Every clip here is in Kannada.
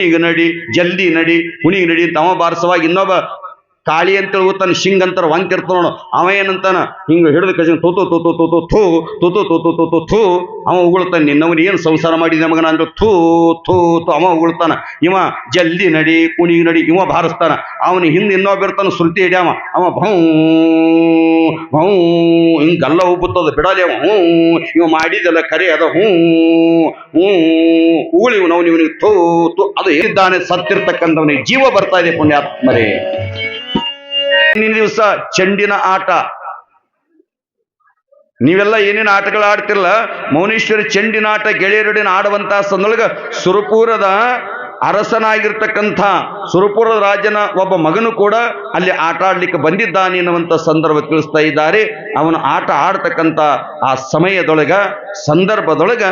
ಈಗ ನಡಿ ಜಲ್ದಿ ನಡಿ ಹುಣಿಗೆ ನಡಿ ಅವ ಬಾರಸವಾಗಿ ಇನ್ನೊಬ್ಬ ಕಾಳಿ ಅಂತೇಳಿ ತನ್ನ ಶಿಂಗ್ ಅಂತಾರ ನೋಡು ಅವ ಏನಂತಾನ ಹಿಂಗ ಹಿಡಿದು ಕಜನ್ ತೂತು ತೂತು ತೂತು ಥೂ ತೂತು ತೂತು ತೂತು ಥೂ ಅವ ಉಗುಳ್ತಾನೆ ನಿನ್ನವನು ಏನು ಸಂಸಾರ ಮಾಡಿ ಮಗನ ಅಂದ್ರೆ ಥೂ ಥೂ ಥೂ ಅವ ಉಗುಳ್ತಾನ ಇವ ಜಲ್ದಿ ನಡಿ ಕುಣಿ ನಡಿ ಇವ ಬಾರಿಸ್ತಾನ ಅವನ ಹಿಂದೆ ಇನ್ನೊಬ್ಬ ಇರ್ತಾನ ಶ್ರುತಿ ಹಿಡಿಯವ ಅವ ಭೌ ಭೌ ಹಿಂಗಲ್ಲ ಉಬ್ಬುತ್ತದ ಬಿಡಲಿ ಅವ ಹ್ಞೂ ಇವ ಮಾಡಿದೆಲ್ಲ ಕರೆ ಅದ ಹ್ಞೂ ಹ್ಞೂ ಉಗುಳಿ ನಾವು ನೀವು ಥೂ ಥೂ ಅದು ಏನಿದ್ದಾನೆ ಸತ್ತಿರ್ತಕ್ಕಂಥವನಿಗೆ ಜೀವ ಬರ್ತಾ ಇದೆ ಪುಣ್ಯಾತ್ಮರೇ ಇಂದಿನ ದಿವಸ ಚೆಂಡಿನ ಆಟ. ನೀವೆಲ್ಲ ಏನೇನು ಆಟಗಳು ಆಡ್ತಿರಲ್ಲ, ಮೌನೇಶ್ವರಿ ಚೆಂಡಿನ ಆಟ ಗೆಳೆಯರೊಡಿನ ಆಡುವಂತಹ ಸಂದೊಳಗ ಸುರಪುರದ ಅರಸನಾಗಿರ್ತಕ್ಕಂಥ ಸುರಪುರ ರಾಜನ ಒಬ್ಬ ಮಗನು ಕೂಡ ಅಲ್ಲಿ ಆಟ ಆಡ್ಲಿಕ್ಕೆ ಬಂದಿದ್ದಾನೆ ಎನ್ನುವಂಥ ಸಂದರ್ಭ ತಿಳಿಸ್ತಾ ಇದ್ದಾರೆ. ಅವನು ಆಟ ಆಡ್ತಕ್ಕಂಥ ಆ ಸಮಯದೊಳಗ, ಸಂದರ್ಭದೊಳಗ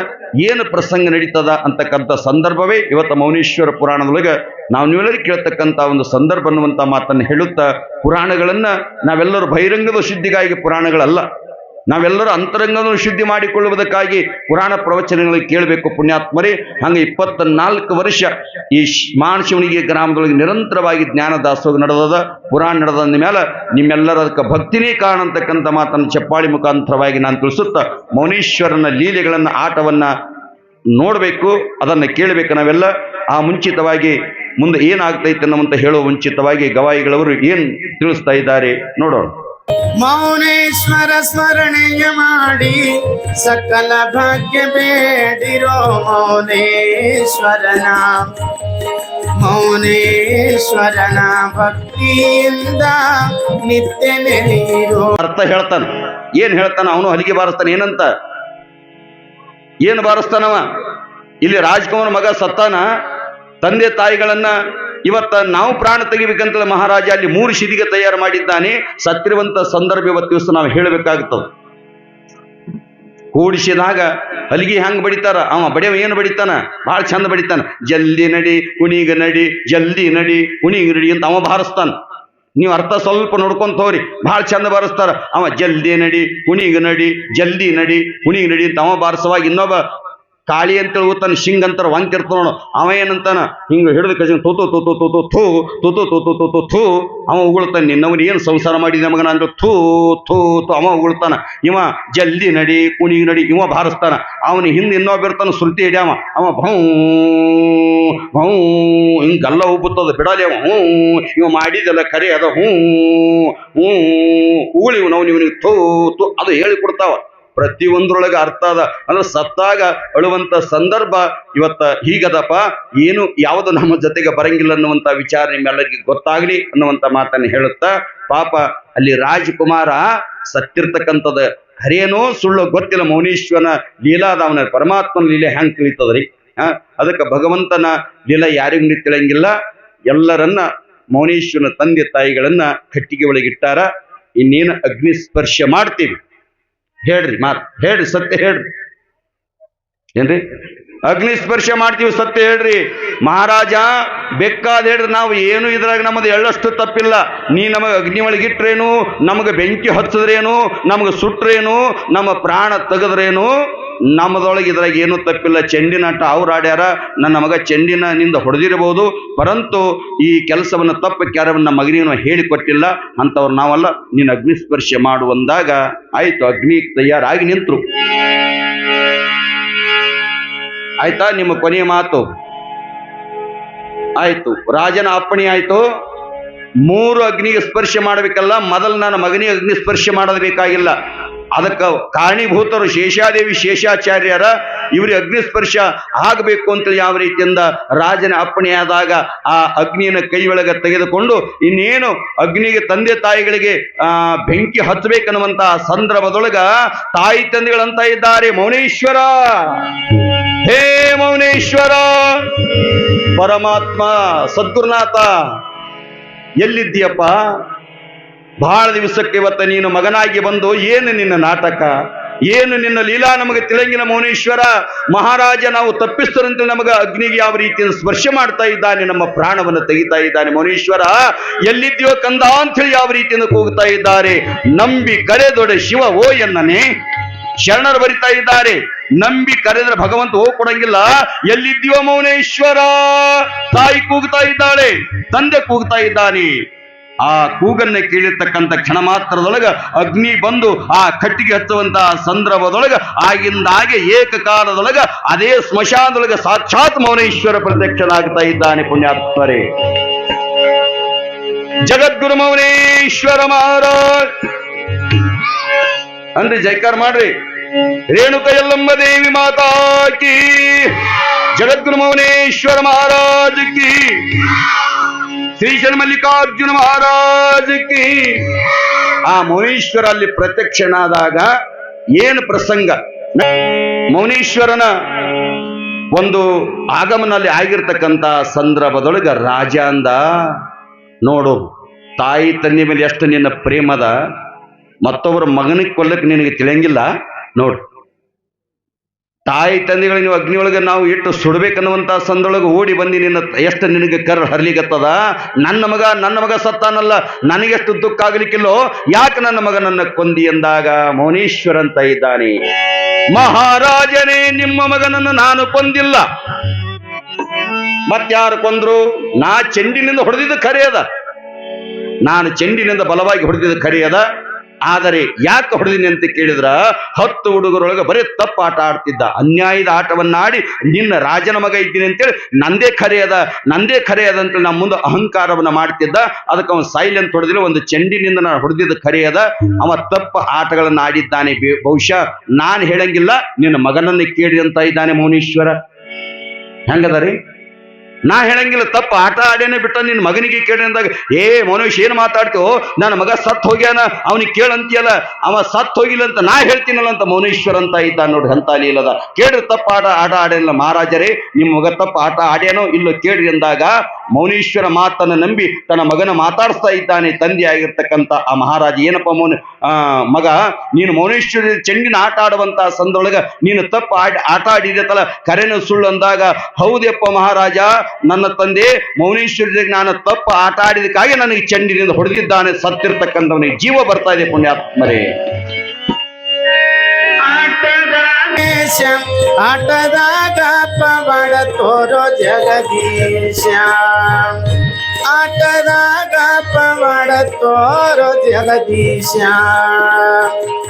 ಏನು ಪ್ರಸಂಗ ನಡೀತದ ಅಂತಕ್ಕಂಥ ಸಂದರ್ಭವೇ ಇವತ್ತು ಮೌನೇಶ್ವರ ಪುರಾಣದೊಳಗೆ ನಾವು ನೀವೆಲ್ಲರೂ ಕೇಳ್ತಕ್ಕಂಥ ಒಂದು ಸಂದರ್ಭ ಅನ್ನುವಂಥ ಮಾತನ್ನು ಹೇಳುತ್ತಾ, ಪುರಾಣಗಳನ್ನು ನಾವೆಲ್ಲರೂ ಬಹಿರಂಗದ ಶುದ್ಧಿಗಾಗಿ ಪುರಾಣಗಳಲ್ಲ. ನಾವೆಲ್ಲರೂ ಅಂತರಂಗವನ್ನು ಶುದ್ಧಿ ಮಾಡಿಕೊಳ್ಳುವುದಕ್ಕಾಗಿ ಪುರಾಣ ಪ್ರವಚನಗಳಿಗೆ ಕೇಳಬೇಕು ಪುಣ್ಯಾತ್ಮರೇ. ಹಂಗೆ ಇಪ್ಪತ್ತ ನಾಲ್ಕು ವರ್ಷ ಈ ಮಾನಶಿವನಿಗೆ ಗ್ರಾಮದೊಳಗೆ ನಿರಂತರವಾಗಿ ಜ್ಞಾನ ದಾಸೋಗ ನಡೆದದ. ಪುರಾಣ ನಡೆದ ಮೇಲೆ ನಿಮ್ಮೆಲ್ಲರ ಅದಕ್ಕೆ ಭಕ್ತಿನೇ ಕಾರಣ ಅಂತಕ್ಕಂಥ ಮಾತನ್ನು ಚಪ್ಪಾಳಿ ಮುಖಾಂತರವಾಗಿ ನಾನು ತಿಳಿಸುತ್ತಾ, ಮೌನೇಶ್ವರನ ಲೀಲೆಗಳನ್ನು, ಆಟವನ್ನ ನೋಡಬೇಕು, ಅದನ್ನು ಕೇಳಬೇಕು ನಾವೆಲ್ಲ. ಆ ಮುಂಚಿತವಾಗಿ ಮುಂದೆ ಏನಾಗ್ತೈತೆ ಅನ್ನುವಂತ ಹೇಳುವ ಮುಂಚಿತವಾಗಿ ಗವಾಯಿಗಳವರು ಏನು ತಿಳಿಸ್ತಾ ಇದ್ದಾರೆ ನೋಡೋಣ. ಮೌನೇಶ್ವರ ಸ್ಮರಣೆಯ ಮಾಡಿ ಸಕಲ ಭಾಗ್ಯ ಬೇಡಿರೋ ಮೌನೇಶ್ವರನ ಮೌನೇಶ್ವರನ ಭಕ್ತಿಯಿಂದ ನಿತ್ಯ ನೆನೆಯಿರೋ ಅರ್ಥ ಹೇಳ್ತಾನ. ಏನ್ ಹೇಳ್ತಾನ ಅವನು ಹಲಿಗೆ ಬಾರಿಸ್ತಾನೆ ಏನಂತ? ಏನು ಬಾರಿಸ್ತಾನವ? ಇಲ್ಲಿ ರಾಜ್ಕುಮಾರ್ ಮಗ ಸತ್ತಾನ, ತಂದೆ ತಾಯಿಗಳನ್ನ ಇವತ್ತ ನಾವು ಪ್ರಾಣ ತೆಗಿಬೇಕಂತ ಮಹಾರಾಜ ಅಲ್ಲಿ ಮೂರು ಶಿದಿಗೆ ತಯಾರು ಮಾಡಿದ್ದಾನೆ. ಸತ್ತಿರುವಂತ ಸಂದರ್ಭ ಇವತ್ತು ದಿವಸ ನಾವು ಹೇಳಬೇಕಾಗ್ತದೆ. ಕೂಡಿಸಿದಾಗ ಅಲ್ಲಿಗೆ ಹೆಂಗ್ ಬಡಿತಾರ? ಅವ ಬಡಿಯವ ಏನು ಬಡಿತಾನ? ಬಹಳ ಚಂದ ಬಡಿತಾನ. ಜಲ್ದಿ ನಡಿ, ಕುಣಿಗ ನಡಿ ಜಲ್ದಿ ನಡಿ, ಕುಣಿಗ ನಡಿ ಅಂತ ಅವ ಬಾರಿಸ್ತಾನ. ನೀವು ಅರ್ಥ ಸ್ವಲ್ಪ ನೋಡ್ಕೊಂತ ಹೋರಿ ಬಹಳ ಚಂದ ಬಾರಿಸ್ತಾರ. ಅವ ಜಲ್ದಿ ನಡಿ, ಕುಣಿಗ ನಡಿ ಜಲ್ದಿ ನಡಿ, ಕುಣಿಗ ನಡಿ ಅಂತ ಅವ ಬಾರಿಸುವಾಗ ಇನ್ನೊಬ್ಬ ಕಾಳಿ ಅಂತ ತನ್ನ ಶಿಂಗ್ ವಂಕಿರ್ತ ನೋಡು ಅವ ಏನಂತಾನ ಹಿಂಗ ಹಿಡಿದು ಕಜನ್ ತೂತು ತೋತು ತೂತು ಥೂ ತೋತು ತೋತು ತೋತು ಥೂ ಅವ ಉಗುಳ್ತಾನೆ ನಿನ್ನವನು ಏನು ಸಂಸಾರ ಮಾಡಿದ ನಮಗನ ಅಂದ್ರೆ ಥೂ ಥೂ ಥೂ ಅವ ಉಗುಳ್ತಾನ ಇವ ಜಲ್ದಿ ನಡಿ ಕುಣಿಗೆ ನಡಿ ಇವ ಬಾರಿಸ್ತಾನ ಅವನ ಹಿಂದೆ ಇನ್ನೊಬ್ಬ ಇರ್ತಾನ ಶ್ರುತಿ ಹಿಡ್ಯಾವ ಅವ ಭೌ ಭೌ ಹಿಂಗಲ್ಲ ಉಬ್ಬುತ್ತದ ಬಿಡಲಿ ಅವ ಹ್ಞೂ ಇವ ಮಾಡಿದೆಲ್ಲ ಕರೆ ಅದ ಹ್ಞೂ ಹ್ಞೂ ಉಗುಳಿವು ನಾವು ನಿವನಿಗೆ ಥೂ ಥೂ ಅದು ಹೇಳಿಕೊಡ್ತಾವ ಪ್ರತಿಯೊಂದ್ರೊಳಗೆ ಅರ್ಥ ಅದ. ಅಂದ್ರೆ ಸತ್ತಾಗ ಅಳುವಂತ ಸಂದರ್ಭ ಇವತ್ತ ಹೀಗದಪ್ಪ, ಏನು ಯಾವುದು ನಮ್ಮ ಜೊತೆಗೆ ಬರಂಗಿಲ್ಲ ಅನ್ನುವಂತ ವಿಚಾರ ನಿಮ್ಮೆಲ್ಲರಿಗೆ ಗೊತ್ತಾಗ್ಲಿ ಅನ್ನುವಂತ ಮಾತನ್ನು ಹೇಳುತ್ತಾ, ಪಾಪ ಅಲ್ಲಿ ರಾಜಕುಮಾರ ಸತ್ತಿರ್ತಕ್ಕಂಥದ್ದು ಹರೇನೋ ಸುಳ್ಳು ಗೊತ್ತಿಲ್ಲ, ಮೌನೇಶ್ವರನ ಲೀಲಾದ ಅವನ ಪರಮಾತ್ಮನ ಲೀಲೆ ಹೆಂಗ್ ತಿಳಿತದ್ರಿ ಹಾ ಅದಕ್ಕೆ ಭಗವಂತನ ಲೀಲ ಯಾರಿಗೂ ತಿಳಿಯಂಗಿಲ್ಲ. ಎಲ್ಲರನ್ನ ಮೌನೇಶ್ವರನ ತಂದೆ ತಾಯಿಗಳನ್ನ ಕಟ್ಟಿಗೆ ಒಳಗಿಟ್ಟಾರ ಇನ್ನೇನು ಅಗ್ನಿ ಸ್ಪರ್ಶ ಮಾಡ್ತೀವಿ. ಹೇಳ್ರಿ ಮಾತು. ಹೇಳ್ರಿ, ಸತ್ಯ ಹೇಳ್ರಿ. ಏನ್ರಿ? ಅಗ್ನಿ ಸ್ಪರ್ಶ ಮಾಡ್ತೀವಿ, ಸತ್ಯ ಹೇಳ್ರಿ. ಮಹಾರಾಜ ಬೇಕಾದ ಹೇಳ್ರಿ, ನಾವು ಏನು ಇದ್ರಾಗ ನಮ್ಮದು ಎಳ್ಳಷ್ಟು ತಪ್ಪಿಲ್ಲ. ನೀ ನಮಗೆ ಅಗ್ನಿ ಒಳಗಿಟ್ರೇನು ನಮಗೆ ಬೆಂಕಿ ಹಚ್ಚಿದ್ರೇನು, ನಮಗೆ ಸುಟ್ರೇನು, ನಮ್ಮ ಪ್ರಾಣ ತೆಗೆದ್ರೇನು ನಮ್ಮದೊಳಗೆ ಇದ್ರಾಗ ಏನೂ ತಪ್ಪಿಲ್ಲ. ಚೆಂಡಿನ ಆಟ ಅವ್ರು ಆಡ್ಯಾರ, ನನ್ನ ಮಗ ಚೆಂಡಿನ ನಿಂದ ಹೊಡೆದಿರಬಹುದು. ಪರಂತು ಈ ಕೆಲಸವನ್ನು ತಪ್ಪು ಕ್ಯಾರವನ್ನ ಹೇಳಿ ಹೇಳಿಕೊಟ್ಟಿಲ್ಲ. ಅಂತವ್ರು ನಾವಲ್ಲ ನೀನು ಅಗ್ನಿ ಸ್ಪರ್ಶ ಮಾಡುವಂದಾಗ ಆಯ್ತು, ಅಗ್ನಿ ತಯಾರಾಗಿ ನಿಂತರು. ಆಯ್ತಾ, ನಿಮ್ಮ ಕೊನೆಯ ಮಾತು? ಆಯ್ತು. ರಾಜನ ಅಪ್ಪಣೆ ಆಯ್ತು. ಮೂರು ಅಗ್ನಿಗೆ ಸ್ಪರ್ಶ ಮಾಡಬೇಕಲ್ಲ, ಮೊದಲು ನಾನು ಮಗನಿಗೆ ಅಗ್ನಿ ಸ್ಪರ್ಶ ಮಾಡಬೇಕಾಗಿಲ್ಲ. ಬೇಕಾಗಿಲ್ಲ ಅದಕ್ಕೆ ಕಾರಣೀಭೂತರು ಶೇಷಾದೇವಿ ಶೇಷಾಚಾರ್ಯರ ಇವ್ರಿಗೆ ಅಗ್ನಿ ಸ್ಪರ್ಶ ಆಗಬೇಕು ಅಂತ ಯಾವ ರೀತಿಯಿಂದ ರಾಜನ ಅಪ್ಪಣೆಯಾದಾಗ ಆ ಅಗ್ನಿಯನ್ನು ಕೈ ಒಳಗೆ ತೆಗೆದುಕೊಂಡು ಇನ್ನೇನು ಅಗ್ನಿಗೆ ತಂದೆ ತಾಯಿಗಳಿಗೆ, ಆ, ಬೆಂಕಿ ಹಚ್ಚಬೇಕನ್ನುವಂತಹ ಸಂದರ್ಭದೊಳಗ ತಾಯಿ ತಂದೆಗಳಂತ ಇದ್ದಾರೆ ಮೌನೇಶ್ವರ. ಹೇ ಮೌನೇಶ್ವರ, ಪರಮಾತ್ಮ, ಸದ್ಗುರುನಾಥ, ಎಲ್ಲಿದ್ದೀಯಪ್ಪ? ಬಹಳ ದಿವಸಕ್ಕೆ ಇವತ್ತು ನೀನು ಮಗನಾಗಿ ಬಂದು ಏನು ನಿನ್ನ ನಾಟಕ? ಏನು ನಿನ್ನ ಲೀಲಾ ನಮಗೆ ತಿಳಂಗಿನ ಮೌನೇಶ್ವರ? ಮಹಾರಾಜ ನಾವು ತಪ್ಪಿಸ್ತರಂತೆ ನಮಗೆ ಅಗ್ನಿಗೆ ಯಾವ ರೀತಿಯಿಂದ ಸ್ಪರ್ಶ ಮಾಡ್ತಾ ಇದ್ದಾನೆ, ನಮ್ಮ ಪ್ರಾಣವನ್ನು ತೆಗಿತಾ ಇದ್ದಾನೆ ಮೌನೇಶ್ವರ. ಎಲ್ಲಿದ್ಯೋ ಕಂದ ಹೇಳಿ ಯಾವ ರೀತಿಯಿಂದ ಕೂಗ್ತಾ ಇದ್ದಾರೆ? ನಂಬಿ ಕರೆದೊಡೆ ಶಿವ ಓ ಎನ್ನನೆ. ಶರಣರು ಬರಿತಾ ಇದ್ದಾರೆ. ನಂಬಿ ಕರೆದ್ರೆ ಭಗವಂತ ಹೋಗ್ ಕೊಡಂಗಿಲ್ಲ. ಎಲ್ಲಿದ್ದೀವೋ ಮೌನೇಶ್ವರ? ತಾಯಿ ಕೂಗ್ತಾ ಇದ್ದಾಳೆ, ತಂದೆ ಕೂಗ್ತಾ ಇದ್ದಾನೆ. ಆ ಕೂಗನ್ನ ಕೇಳಿರ್ತಕ್ಕಂಥ ಕ್ಷಣ ಮಾತ್ರದೊಳಗ ಅಗ್ನಿ ಬಂದು ಆ ಕಟ್ಟಿಗೆ ಹಚ್ಚುವಂತಹ ಸಂದರ್ಭದೊಳಗ ಆಗಿಂದಾಗೆ ಏಕಕಾಲದೊಳಗ ಅದೇ ಸ್ಮಶಾನದೊಳಗ ಸಾಕ್ಷಾತ್ ಮೌನೇಶ್ವರ ಪ್ರತ್ಯಕ್ಷನಾಗ್ತಾ ಇದ್ದಾನೆ ಪುಣ್ಯಾತ್ಮರೇ. ಜಗದ್ಗುರು ಮೌನೇಶ್ವರ ಮಹಾರಾಜ್. ಅಂದ್ರೆ ಜೈಕಾರ ಮಾಡ್ರಿ. ರೇಣುಕ ಎಲ್ಲಮ್ಮ ದೇವಿ ಮಾತಾಕಿ ಜಗದ್ಗುರು ಮೌನೇಶ್ವರ ಮಹಾರಾಜ್ ಕಿ. ಶ್ರೀಶೈಲ ಮಲ್ಲಿಕಾರ್ಜುನ ಮಹಾರಾಜ್ ಕಿ. ಆ ಮೌನೇಶ್ವರ ಅಲ್ಲಿ ಪ್ರತ್ಯಕ್ಷನಾದಾಗ ಏನು ಪ್ರಸಂಗ? ಮೌನೇಶ್ವರನ ಒಂದು ಆಗಮನಲ್ಲಿ ಆಗಿರ್ತಕ್ಕಂಥ ಸಂದರ್ಭದೊಳಗ ರಾಜ ಅಂದ, ನೋಡು, ತಾಯಿ ತಂದೆ ಮೇಲೆ ಎಷ್ಟು ನಿನ್ನ ಪ್ರೇಮದ, ಮತ್ತೊಬ್ಬರ ಮಗನಿಗೆ ಕೊಲ್ಲಕ್ಕೆ ನಿನಗೆ ತಿಳಿಯಂಗಿಲ್ಲ. ನೋಡು ತಾಯಿ ತಂದೆಗಳು ನೀವು ಅಗ್ನಿಯೊಳಗೆ ನಾವು ಇಟ್ಟು ಸುಡಬೇಕನ್ನುವಂಥ ಸಂದೊಳಗೆ ಓಡಿ ಬಂದು ನಿನ್ನ ಎಷ್ಟು ನಿನಗೆ ಕರ್ ಹರ್ಲಿಗತ್ತದ ನನ್ನ ಮಗ ನನ್ನ ಮಗ ಸತ್ತಾನಲ್ಲ, ನನಗೆಷ್ಟು ದುಃಖ ಆಗಲಿಕ್ಕಿಲ್ಲೋ? ಯಾಕೆ ನನ್ನ ಮಗ ನನ್ನ ಕೊಂದಿ ಎಂದಾಗ ಮೌನೀಶ್ವರ ಅಂತ ಇದ್ದಾನೆ ಮಹಾರಾಜನೇ, ನಿಮ್ಮ ಮಗನನ್ನು ನಾನು ಕೊಂದಿಲ್ಲ. ಮತ್ತಾರು ಕೊಂದ್ರು? ನಾ ಚೆಂಡಿನಿಂದ ಹೊಡೆದಿದ್ದು ಕರೆಯದ ನಾನು ಚೆಂಡಿನಿಂದ ಬಲವಾಗಿ ಹೊಡೆದಿದ್ದು ಕರೆಯದ ಆದರೆ ಯಾಕೆ ಹೊಡೆದಿನಿ ಅಂತ ಕೇಳಿದ್ರ? ಹತ್ತು ಹುಡುಗರೊಳಗೆ ಬರೀ ತಪ್ಪು ಆಟ ಆಡ್ತಿದ್ದ. ಅನ್ಯಾಯದ ಆಟವನ್ನಾಡಿ ನಿನ್ನ ರಾಜನ ಮಗ ಇದ್ದೀನಿ ಅಂತೇಳಿ ನಂದೇ ಕರೆಯದ ನಂದೇ ಅದ ಅಂತೇಳಿ ನಮ್ಮ ಮುಂದೆ ಅಹಂಕಾರವನ್ನ ಮಾಡ್ತಿದ್ದ. ಅದಕ್ಕೆ ಅವನು ಸೈಲೆಂಟ್ ಹೊಡೆದಿಲ್ಲ, ಒಂದು ಚೆಂಡಿನಿಂದ ನಾನು ಹೊಡೆದಿದ್ದ ಕರೆಯದ ಅವ ತಪ್ಪು ಆಟಗಳನ್ನ ಆಡಿದ್ದಾನೆ ಬಹುಶಃ. ನಾನು ಹೇಳಂಗಿಲ್ಲ, ನಿನ್ನ ಮಗನನ್ನು ಕೇಳಿ ಅಂತ ಇದ್ದಾನೆ ಮೌನೀಶ್ವರ. ಹೆಂಗದ ರೀ? ನಾ ಹೇಳಂಗಿಲ್ಲ, ತಪ್ಪು. ಆಟ ಆಡೇನೆ ಬಿಟ್ಟ ನಿನ್ನ ಮಗನಿಗೆ ಕೇಳಿ ಅಂದಾಗ, ಏ ಮನುಷ್ಯ, ಏನು ಮಾತಾಡ್ತೋ ನನ್ನ ಮಗ ಸತ್ ಹೋಗ್ಯಾನ, ಅವನಿಗೆ ಕೇಳಂತೀಯಲ್ಲ, ಅವ ಸತ್ ಹೋಗಿಲ್ಲ ಅಂತ ನಾ ಹೇಳ್ತೀನಲ್ಲ ಅಂತ ಮೌನೇಶ್ವರ ಅಂತ ಇದ್ದ ನೋಡ್ರಿ, ಅಂತ ಇಲ್ಲದ. ಕೇಳ್ರಿ, ತಪ್ಪು ಆಟ ಆಟ ಆಡೇನಲ್ಲ ಮಹಾರಾಜರೇ, ನಿಮ್ಮ ಮಗ ತಪ್ಪು ಆಟ ಆಡೇನೋ ಇಲ್ಲೋ ಕೇಳ್ರಿ ಅಂದಾಗ, ಮೌನೇಶ್ವರ ಮಾತನ್ನ ನಂಬಿ ತನ್ನ ಮಗನ ಮಾತಾಡಿಸ್ತಾ ಇದ್ದಾನೆ, ತಂದೆ ಆಗಿರ್ತಕ್ಕಂಥ ಆ ಮಹಾರಾಜ. ಏನಪ್ಪ ಮೌನ ಮಗ, ನೀನು ಮೌನೇಶ್ವರ ಚೆಂಡಿನ ಆಟ ಆಡುವಂತ ಸಂದೊಳಗ ನೀನು ತಪ್ಪು ಆಟ ತಲ ಕರೆನ ಸುಳ್ಳು ಅಂದಾಗ, ಹೌದಪ್ಪ ಮಹಾರಾಜ ನನ್ನ ತಂದೆ ಮೌನೇಶ್ವರಿಗೆ ನಾನು ತಪ್ಪು ಆಟ ಆಡಿದಕ್ಕಾಗಿ ನನಗೆ ಚಂಡಿನಿಂದ ಹೊಡೆದಿದ್ದಾನೆ. ಸತ್ತಿರ್ತಕ್ಕಂಥವನಿಗೆ ಜೀವ ಬರ್ತಾ ಇದೆ ಪುಣ್ಯಾತ್ಮರೇ. ಆಟದಾಗ ಪವಾಡ ತೋರೋ ತೋರೋ ಜಗದೀಶ.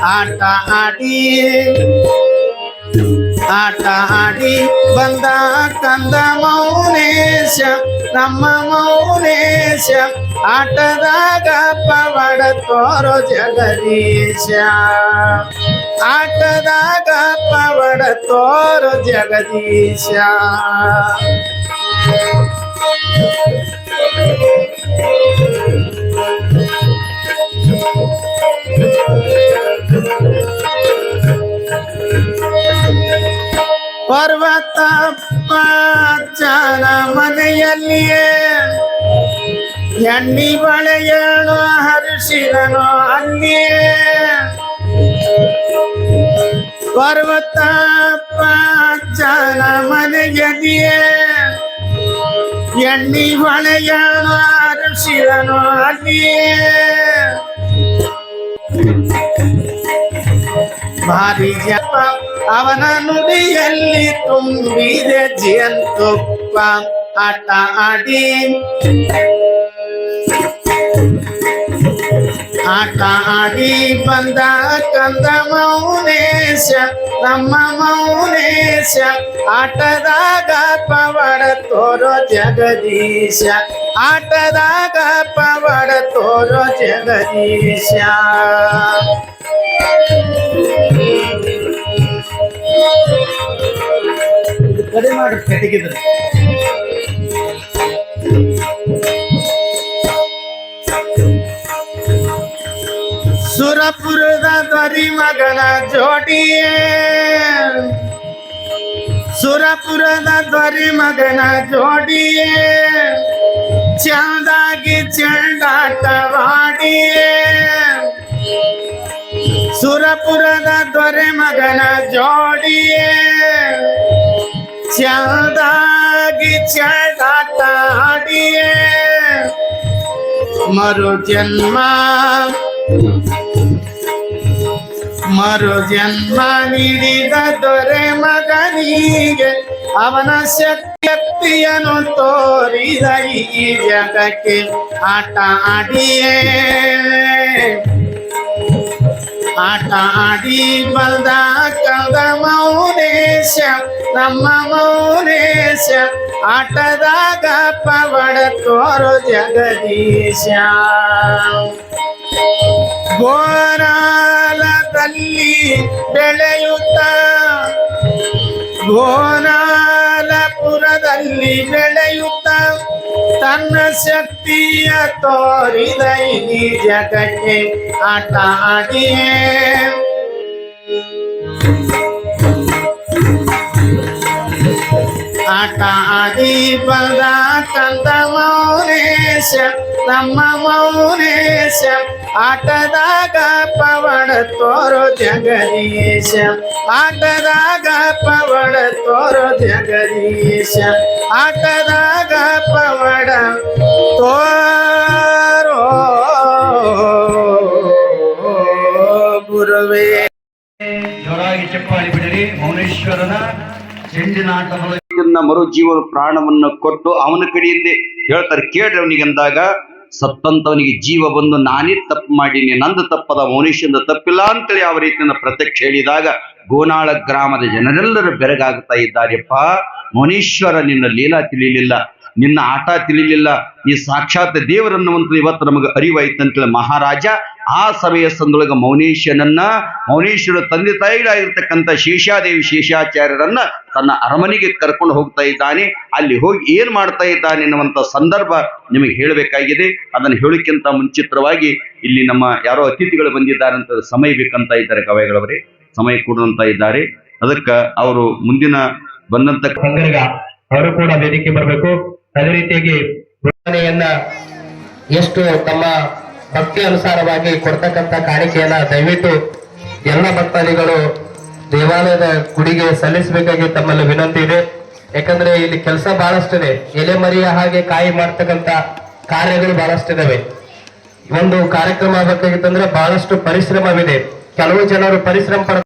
ಆಟ ಆಡಿ. ಆಟ ಆಡಿ ಬಂದ ಕಂದ ಮೌನೇಶ ನಮ್ಮ ಮೌನೇಶ ಆಟದಾಗ ಪವಾಡ ತೋರೋ ಜಗದೀಶ ಆಟದಾಗ ಪವಾಡ ತೋರೋ ಜಗದೀಶ ಪರ್ವತ ಪಾಚನ ಮನೆಯಲ್ಲಿಯೇ ಎಣ್ಣಿ ಬಳೆಯೇಳು ಹರಿಸಿದನು ಅಲ್ಲಿಯೇ ಪರ್ವತ ಪಾಚನ ಮನೆಯಲ್ಲಿಯೇ ಎಣ್ಣಿ ಬಳೆಯೇಳು ಹರಿಸಿದನು ಅಲ್ಲಿಯೇ ಭಾರಿ ಜಪ ಅವನ ನುಡಿಯಲ್ಲಿ ತುಂಬಿದೆ ಜೇನುತುಪ್ಪ ಆಟ ಆಡಿ. ಆಟ ಆಡಿ ಬಂದ ಕಂದ ಮೌನೇಶ, ನಮ್ಮ ಮೌನೇಶ, ಆಟದಾಗ ಪವಾಡ ತೋರೋ ಜಗದೀಶ, ಆಟದಾಗ ಪವಾಡ ತೋರೋ ಜಗದೀಶ. ಕಡಿಮೆ ಮಾಡಿ ಕೆಟಗಿದ್ರೆ ಸುರಪುರದ ದೊರಿ ಮಗನ ಜೋಡಿಯೇ ಸುರಪುರದ ದೊರಿ ಮಗನ ಜೋಡಿಯೇ ಚಂದಾಗಿ ಚೆಂಡಾಟವಾಡಿಯೇ ಸುರಪುರದ ದೊರೆ ಮಗನ ಜೋಡಿಯೇ. ಚಂದಾಗಿ ಚೆಂಡಾಟ ಮರು ಜನ್ಮ ಮರು ಜನ್ಮ ನೀಡಿದ ದೊರೆ ಮಗನಿಗೆ ಅವನ ಶಕ್ತಿಯನ್ನು ತೋರಿದ ಈ ಜಗಕ್ಕೆ. ಆಟ ಆಡಿಯೇ. ಆಟ ಆಡಿ ಬಲ್ದ ಕಲ್ದ ಮೌನೇಶ, ನಮ್ಮ ಮೌನೇಶ, ಆಟದಾಗ ಪವಡ ತೋರು ಜಗದೀಶ. ಗೋರಾಲದಲ್ಲಿ ಬೆಳೆಯುತ್ತ ಗೋನಾಲಪುರದಲ್ಲಿ ಬೆಳೆಯುತ್ತ ತನ್ನ ಶಕ್ತಿಯ ತೋರಿದ ಈ ಜಗಕ್ಕೆ ಆಟ ಆಡಿಯೇ ಆಟ ಆಡಿ ಬಂದ ಕಂದ ಮೌನೇಶ ನಮ್ಮ ಮೌನೇಶ ಆಟದಾಗ ಪವಣ ತೋರೋ ಜಗದೀಶ. ಆಟದಾಗ ಪವಣ ತೋರೋ ಜಗದೀಶ. ಆಟದಾಗ ಪವಣ ತೋರೋ ಗುರುವೇ. ಜೋರಾಗಿ ಚಪ್ಪಾಳಿ ಬಿಡಿರಿ ಮೌನೇಶ್ವರನ ಚೆಂಡಿನಾಟ ಇದನ್ನ ಮರು ಜೀವನ ಪ್ರಾಣವನ್ನ ಕೊಟ್ಟು ಅವನ ಕಡೆಯಿಂದ ಹೇಳ್ತಾರೆ ಕೇಳ್ರಿ ಅವನಿಗೆ ಅಂದಾಗ ಸತ್ತಂತವನಿಗೆ ಜೀವ ಬಂದು ನಾನೇ ತಪ್ಪು ಮಾಡೀನಿ, ನಂದು ತಪ್ಪದ ಮೌನೇಶಿಂದ ತಪ್ಪಿಲ್ಲ ಅಂತೇಳಿ ಯಾವ ರೀತಿಯಿಂದ ಪ್ರತ್ಯಕ್ಷ ಹೇಳಿದಾಗ ಗೋನಾಳ ಗ್ರಾಮದ ಜನರೆಲ್ಲರೂ ಬೆರಗಾಗ್ತಾ ಇದ್ದಾರೆಪ್ಪ. ಮೌನೇಶ್ವರ ನಿನ್ನ ಲೀಲಾ ತಿಳಿಲಿಲ್ಲ. ನಿನ್ನ ಆಟ ತಿಳಿಲಿಲ್ಲ. ಈ ಸಾಕ್ಷಾತ್ ದೇವರನ್ನುವಂತ ಇವತ್ತು ನಮಗೆ ಅರಿವಾಯ್ತಂತೇಳಿ ಮಹಾರಾಜ ಆ ಸಮಯ ಸಂದೊಳಗ ಮೌನೇಶನನ್ನ ಮೌನೇಶ್ವರ ತಂದೆ ತಾಯಿಗಳಾಗಿರ್ತಕ್ಕಂಥ ಶೇಷಾದೇವಿ ಶೇಷಾಚಾರ್ಯರನ್ನ ತನ್ನ ಅರಮನೆಗೆ ಕರ್ಕೊಂಡು ಹೋಗ್ತಾ ಇದ್ದಾನೆ. ಅಲ್ಲಿ ಹೋಗಿ ಏನ್ ಮಾಡ್ತಾ ಇದ್ದಾನೆ ಎನ್ನುವಂತ ಸಂದರ್ಭ ನಿಮಗೆ ಹೇಳಬೇಕಾಗಿದೆ. ಅದನ್ನು ಹೇಳಕ್ಕಿಂತ ಮುಂಚಿತವಾಗಿ ಇಲ್ಲಿ ನಮ್ಮ ಯಾರೋ ಅತಿಥಿಗಳು ಬಂದಿದ್ದಾರೆ ಅಂತ ಸಮಯ ಬೇಕಂತ ಇದ್ದಾರೆ ಕವಯಗಳವರೇ. ಸಮಯ ಕೊಡುವಂತ ಇದ್ದಾರೆ. ಅದಕ್ಕ ಅವರು ಮುಂದಿನ ಬಂದಂತ ಅವರು ಕೂಡ ವೇದಿಕೆ ಬರಬೇಕು. ಅದೇ ರೀತಿಯಾಗಿ ಮನೆಯನ್ನ ಎಷ್ಟು ತಮ್ಮ ಭಕ್ತಿ ಅನುಸಾರವಾಗಿ ಕೊಡ್ತಕ್ಕಂತ ಕಾಣಿಕೆಯನ್ನ ದಯವಿಟ್ಟು ಎಲ್ಲ ಭಕ್ತಾದಿಗಳು ದೇವಾಲಯದ ಗುಡಿಗೆ ಸಲ್ಲಿಸಬೇಕಾಗಿ ತಮ್ಮಲ್ಲಿ ವಿನಂತಿ ಇದೆ. ಯಾಕಂದ್ರೆ ಇಲ್ಲಿ ಕೆಲಸ ಬಹಳಷ್ಟಿದೆ. ಎಲೆ ಮರಿಯ ಹಾಗೆ ಕಾಯಿ ಮಾಡ್ತಕ್ಕಂತ ಕಾರ್ಯಗಳು ಬಹಳಷ್ಟಿದಾವೆ. ಒಂದು ಕಾರ್ಯಕ್ರಮ ಆಗಬೇಕಾಗಿತ್ತಂದ್ರೆ ಬಹಳಷ್ಟು ಪರಿಶ್ರಮವಿದೆ. ಕೆಲವು ಜನರು ಪರಿಶ್ರಮ